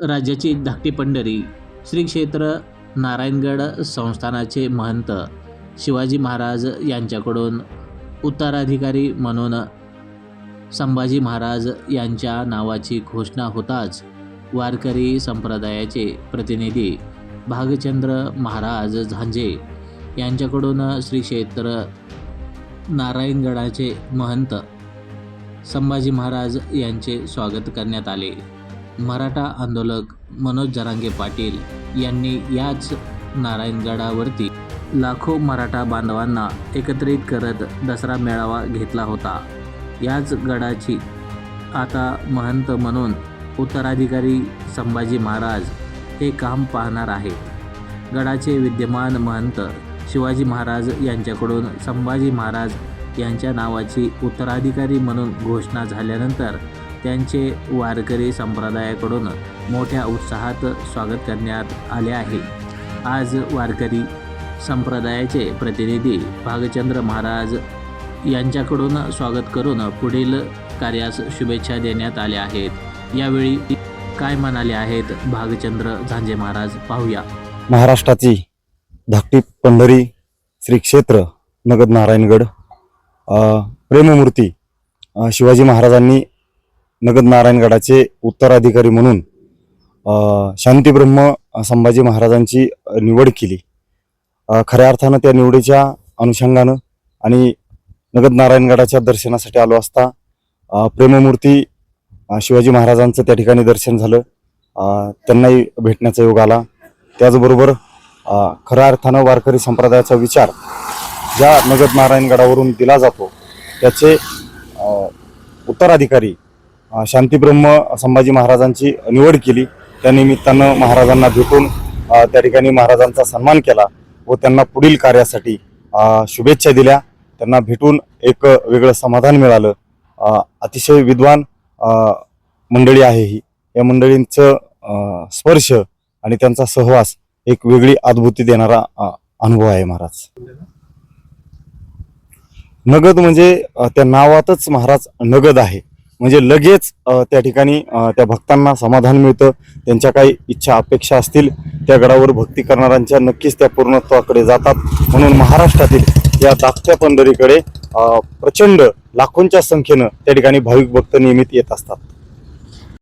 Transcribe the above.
राज्याची धाकटी पंढरी श्री क्षेत्र नारायणगड संस्थानाचे महंत शिवाजी महाराज यांच्याकडून उत्तराधिकारी म्हणून संभाजी महाराज यांच्या नावाची घोषणा होताच वारकरी संप्रदायाचे प्रतिनिधी भागचंद्र महाराज झांजे यांच्याकडून श्री क्षेत्र नारायणगडाचे महंत संभाजी महाराज यांचे स्वागत करण्यात आले. मराठा आंदोलक मनोज जरांगे पाटील यांनी याच नारायणगडावरती लाखो मराठा बांधवांना एकत्रित करत दसरा मेळावा घेतला होता. याच गडाची आता महंत म्हणून उत्तराधिकारी संभाजी महाराज हे काम पाहणार आहेत. गडाचे विद्यमान महंत शिवाजी महाराज यांच्याकडून संभाजी महाराज यांच्या नावाची उत्तराधिकारी म्हणून घोषणा झाल्यानंतर त्यांचे वारकरी संप्रदायाकडून मोठ्या उत्साहात स्वागत करण्यात आले आहे. आज वारकरी संप्रदायाचे प्रतिनिधी भागचंद्र महाराज यांच्याकडून स्वागत करून पुढील कार्यास शुभेच्छा देण्यात आल्या आहेत. यावेळी काय म्हणाले आहेत भागचंद्र झांजे महाराज? पाहूया. महाराष्ट्राची धाकटी पंढरी श्री क्षेत्र नगद नारायणगड प्रेममूर्ती शिवाजी महाराजांनी नगद नारायणगडाचे उत्तराधिकारी म्हणून शांतीब्रह्म संभाजी महाराजांची निवड केली. खऱ्या अर्थानं त्या निवडीच्या अनुषंगानं आणि नगद नारायणगडाच्या दर्शनासाठी आलो असता प्रेममूर्ती शिवाजी महाराजांचं त्या ठिकाणी दर्शन झालं. त्यांनाही भेटण्याचा योग आला. त्याचबरोबर खऱ्या अर्थानं वारकरी संप्रदायाचा विचार ज्या नगद नारायणगडावरून दिला जातो त्याचे उत्तराधिकारी शांतीब्रह्म संभाजी महाराजांची निवड केली. त्या निमित्तानं महाराजांना भेटून त्या ठिकाणी महाराजांचा सन्मान केला व त्यांना पुढील कार्यासाठी शुभेच्छा दिल्या. त्यांना भेटून एक वेगळं समाधान मिळालं. अतिशय विद्वान मंडळी आहे ही. या मंडळींचं स्पर्श आणि त्यांचा सहवास एक वेगळी अद्भुती देणारा अनुभव आहे महाराज. नगद म्हणजे त्या नावातच महाराज नगद आहे. म्हणजे लगेच त्या ठिकाणी त्या भक्तांना समाधान मिळतं. त्यांच्या काही इच्छा अपेक्षा असतील त्या गडावर भक्ती करणाऱ्यांच्या नक्कीच त्या पूर्णत्वाकडे जातात. म्हणून महाराष्ट्रातील या दाखत्या पंढरीकडे प्रचंड लाखोंच्या संख्येनं त्या ठिकाणी भाविक भक्त नियमित येत असतात.